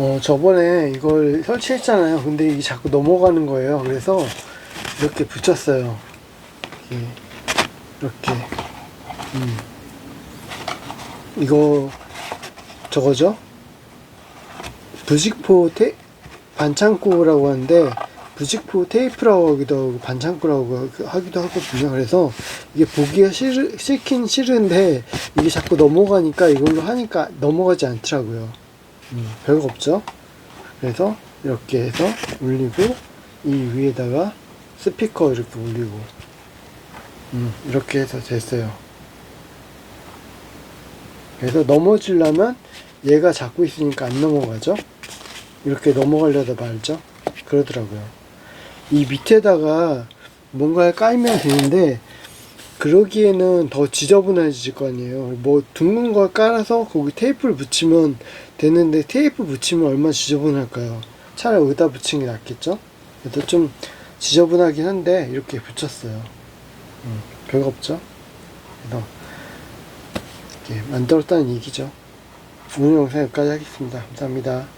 어, 저번에 이걸 설치했잖아요. 근데 이게 자꾸 넘어가는 거예요. 그래서 이렇게 붙였어요. 이렇게. 이렇게. 음. 이거, 저거죠? 부직포 테, 반창고라고 하는데, 부직포 테이프라고 하기도 하고, 반창고라고 하기도 하거든요. 그래서 이게 보기가 싫, 싫긴 싫은데, 이게 자꾸 넘어가니까 이걸로 하니까 넘어가지 않더라고요. 음, 별거 없죠? 그래서 이렇게 해서 올리고 이 위에다가 스피커 이렇게 올리고 음, 이렇게 해서 됐어요. 그래서 넘어지려면 얘가 잡고 있으니까 안 넘어가죠? 이렇게 넘어가려다 말죠? 그러더라고요. 이 밑에다가 뭔가를 깔면 되는데 그러기에는 더 지저분해질 거 아니에요. 뭐 둥근 걸 깔아서 거기 테이프를 붙이면 되는데 테이프 붙이면 얼마나 지저분할까요? 차라리 여기다 붙이는 게 낫겠죠? 그래도 좀 지저분하긴 한데 이렇게 붙였어요. 음, 별거 없죠? 그래서 이렇게 만들었다는 얘기죠. 오늘 영상 여기까지 하겠습니다. 감사합니다.